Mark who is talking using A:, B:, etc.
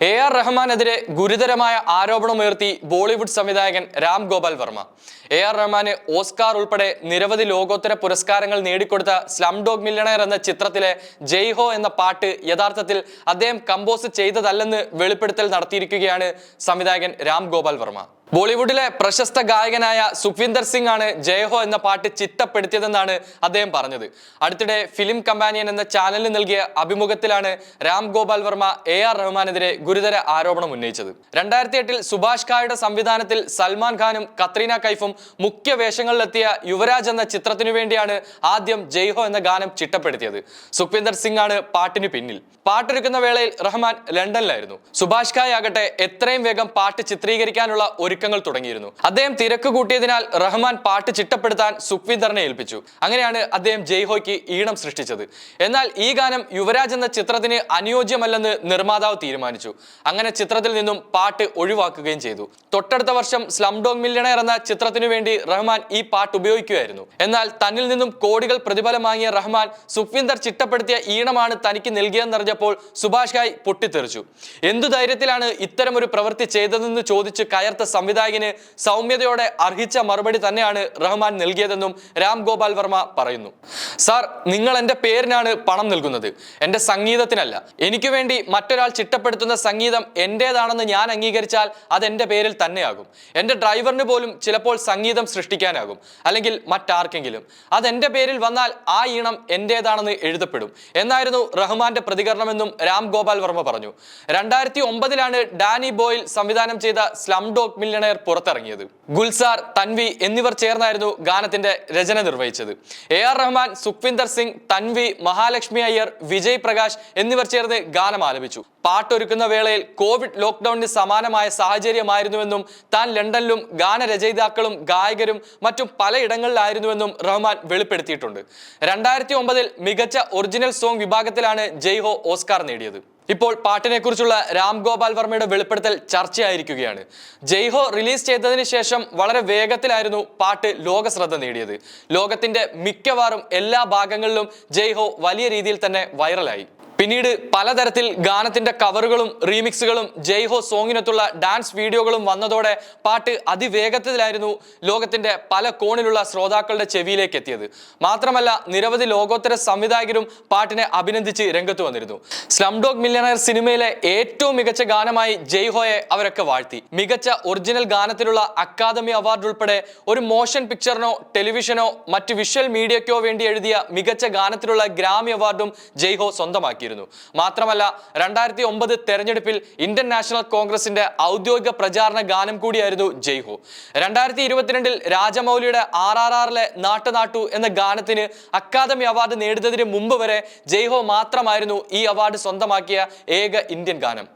A: A R റഹ്മാനെതിരെ ഗുരുതരമായ ആരോപണമുയർത്തി ബോളിവുഡ് സംവിധായകൻ രാം ഗോപാൽ വർമ്മ. എ ആർ റഹ്മാന് ഓസ്കാർ ഉൾപ്പെടെ നിരവധി ലോകോത്തര പുരസ്കാരങ്ങൾ നേടിക്കൊടുത്ത സ്ലം ഡോഗ് മില്ലണയർ എന്ന ചിത്രത്തിലെ ജയ് ഹോ എന്ന പാട്ട് യഥാർത്ഥത്തിൽ അദ്ദേഹം കമ്പോസ് ചെയ്തതല്ലെന്ന് വെളിപ്പെടുത്തൽ നടത്തിയിരിക്കുകയാണ് സംവിധായകൻ രാം ഗോപാൽ വർമ്മ. ബോളിവുഡിലെ പ്രശസ്ത ഗായകനായ സുഖ്വിന്ദർ സിംഗ് ആണ് ജയഹോ എന്ന പാട്ട് ചിട്ടപ്പെടുത്തിയതെന്നാണ് അദ്ദേഹം പറഞ്ഞത്. അടുത്തിടെ ഫിലിം കമ്പാനിയൻ എന്ന ചാനലിന് നൽകിയ അഭിമുഖത്തിലാണ് രാം ഗോപാൽ വർമ്മ എ ആർ റഹ്മാനെതിരെ ഗുരുതര ആരോപണം ഉന്നയിച്ചത്. രണ്ടായിരത്തി എട്ടിൽ സുഭാഷ് ഖായുടെ സംവിധാനത്തിൽ സൽമാൻ ഖാനും കത്രീന കൈഫും മുഖ്യ വേഷങ്ങളിലെത്തിയ യുവരാജ് എന്ന ചിത്രത്തിനു വേണ്ടിയാണ് ആദ്യം ജയ്ഹോ എന്ന ഗാനം ചിട്ടപ്പെടുത്തിയത്. സുഖ്വിന്ദർ സിംഗ് ആണ് പാട്ടിന് പിന്നിൽ. പാട്ടൊരുക്കുന്ന വേളയിൽ റഹ്മാൻ ലണ്ടനിലായിരുന്നു. സുഭാഷ് ഖായ് ആകട്ടെ എത്രയും വേഗം പാട്ട് ചിത്രീകരിക്കാനുള്ള ഒരുക്കങ്ങൾ തുടങ്ങിയിരുന്നു. അദ്ദേഹം തിരക്ക് കൂട്ടിയതിനാൽ റഹ്മാൻ പാട്ട് ചിട്ടപ്പെടുത്താൻ സുഖ്വിന്ദറിനെ ഏൽപ്പിച്ചു. അങ്ങനെയാണ് അദ്ദേഹം ജയ്ഹോയ്ക്ക് ഈണം സൃഷ്ടിച്ചത്. എന്നാൽ ഈ ഗാനം യുവരാജ് എന്ന ചിത്രത്തിന് അനുയോജ്യമല്ലെന്ന് നിർമ്മാതാവ് തീരുമാനിച്ചു. അങ്ങനെ ചിത്രത്തിൽ നിന്നും പാട്ട് ഒഴിവാക്കുകയും ചെയ്തു. തൊട്ടടുത്ത വർഷം സ്ലം ഡോഗ് എന്ന ചിത്രത്തിനു വേണ്ടി റഹ്മാൻ ഈ പാട്ട് ഉപയോഗിക്കുകയായിരുന്നു. എന്നാൽ തന്നിൽ നിന്നും കോടികൾ പ്രതിഫലം വാങ്ങിയ റഹ്മാൻ സുഖ്വിന്ദർ ചിട്ടപ്പെടുത്തിയ ഈണമാണ് തനിക്ക് നൽകിയെന്നറിഞ്ഞപ്പോൾ സുഭാഷ് ഖായ് പൊട്ടിത്തെറിച്ചു. എന്തു ധൈര്യത്തിലാണ് ഇത്തരം ഒരു പ്രവൃത്തി ചെയ്തതെന്ന് ചോദിച്ച് കയർത്ത സംവിധായകന് സൗമ്യതയോടെ അർഹിച്ച മറുപടി തന്നെയാണ് റഹ്മാൻ നൽകിയതെന്നും രാം ഗോപാൽ വർമ്മ പറയുന്നു. സാർ നിങ്ങൾ എന്റെ പേരിനാണ് പണം നൽകുന്നത്. എന്റെ സംഗീതത്തിനല്ല. എനിക്ക് വേണ്ടി മറ്റൊരാൾ ചിട്ടപ്പെടുത്തുന്ന സംഗീതം എന്റേതാണെന്ന് ഞാൻ അംഗീകരിച്ചാൽ അത് എന്റെ പേരിൽ തന്നെയാകും. എന്റെ ഡ്രൈവറിന് പോലും ചിലപ്പോൾ സംഗീതം സൃഷ്ടിക്കാനാകും. അല്ലെങ്കിൽ മറ്റാർക്കെങ്കിലും. അത് എന്റെ പേരിൽ വന്നാൽ ആ ഈണം എന്റേതാണെന്ന് എഴുതപ്പെടും. എന്നായിരുന്നു റഹ്മാന്റെ പ്രതികരണമെന്നും രാം ഗോപാൽ വർമ്മ പറഞ്ഞു. രണ്ടായിരത്തി ഒമ്പതിലാണ് ഡാനി ബോയിൽ സംവിധാനം ചെയ്ത സ്ലം ഡോഗ് മില്ലണയർ പുറത്തിറങ്ങിയത്. ഗുൽസാർ തൻവി എന്നിവർ ചേർന്നായിരുന്നു ഗാനത്തിന്റെ രചന നിർവഹിച്ചത്. എ ആർ റഹ്മാൻ സുഖ്വിന്ദർ സിംഗ് തൻവി മഹാലക്ഷ്മി അയ്യർ വിജയ് പ്രകാശ് എന്നിവർ ചേർന്ന് ഗാനം ആലപിച്ചു. പാട്ടൊരുക്കുന്ന വേളയിൽ കോവിഡ് ലോക്ക്ഡൌണിന് സമാനമായ സാഹചര്യമായിരുന്നുവെന്നും താൻ ലണ്ടനിലും ഗാനരചയിതാക്കളും ഗായകരും മറ്റും പലയിടങ്ങളിലായിരുന്നുവെന്നും റഹ്മാൻ വെളിപ്പെടുത്തിയിട്ടുണ്ട്. രണ്ടായിരത്തി ഒമ്പതിൽ മികച്ച ഒറിജിനൽ സോങ് വിഭാഗത്തിലാണ് ജയ്ഹോ ഓസ്കാർ നേടിയത്. ഇപ്പോൾ പാട്ടിനെ കുറിച്ചുള്ള രാം ഗോപാൽ വർമ്മയുടെ വെളിപ്പെടുത്തൽ ചർച്ചയായിരിക്കുകയാണ്. ജയ്ഹോ റിലീസ് ചെയ്തതിന് ശേഷം വളരെ വേഗത്തിലായിരുന്നു പാട്ട് ലോക ശ്രദ്ധ നേടിയത്. ലോകത്തിന്റെ മിക്കവാറും എല്ലാ ഭാഗങ്ങളിലും ജയ്ഹോ വലിയ രീതിയിൽ തന്നെ വൈറലായി. പിന്നീട് പലതരത്തിൽ ഗാനത്തിന്റെ കവറുകളും റീമിക്സുകളും ജയ്ഹോ സോങ്ങിനൊത്തുള്ള ഡാൻസ് വീഡിയോകളും വന്നതോടെ പാട്ട് അതിവേഗത്തിലായിരുന്നു ലോകത്തിന്റെ പല കോണിലുള്ള ശ്രോതാക്കളുടെ ചെവിയിലേക്ക് എത്തിയത്. മാത്രമല്ല നിരവധി ലോകോത്തര സംവിധായകരും പാട്ടിനെ അഭിനന്ദിച്ച് രംഗത്ത് വന്നിരുന്നു. സ്ലംഡോഗ് മില്യനയർ സിനിമയിലെ ഏറ്റവും മികച്ച ഗാനമായി ജയ്ഹോയെ അവരൊക്കെ വാഴ്ത്തി. മികച്ച ഒറിജിനൽ ഗാനത്തിലുള്ള അക്കാദമി അവാർഡ് ഉൾപ്പെടെ ഒരു മോഷൻ പിക്ചറിനോ ടെലിവിഷനോ മറ്റ് വിഷ്വൽ മീഡിയയ്ക്കോ വേണ്ടി എഴുതിയ മികച്ച ഗാനത്തിലുള്ള ഗ്രാമി അവാർഡും ജയ്ഹോ സ്വന്തമാക്കിയിരുന്നു. മാത്രമല്ല രണ്ടായിരത്തി ഒമ്പത് തെരഞ്ഞെടുപ്പിൽ ഇന്ത്യൻ നാഷണൽ കോൺഗ്രസിന്റെ ഔദ്യോഗിക പ്രചാരണ ഗാനം കൂടിയായിരുന്നു ജയ്ഹു. രണ്ടായിരത്തി ഇരുപത്തിരണ്ടിൽ രാജമൗലിയുടെ ആർ ആർ ആറിലെ നാട്ടു നാട്ടു എന്ന ഗാനത്തിന് അക്കാദമി അവാർഡ് നേടുന്നതിന് മുമ്പ് വരെ ജയ്ഹോ മാത്രമായിരുന്നു ഈ അവാർഡ് സ്വന്തമാക്കിയ ഏക ഇന്ത്യൻ ഗാനം.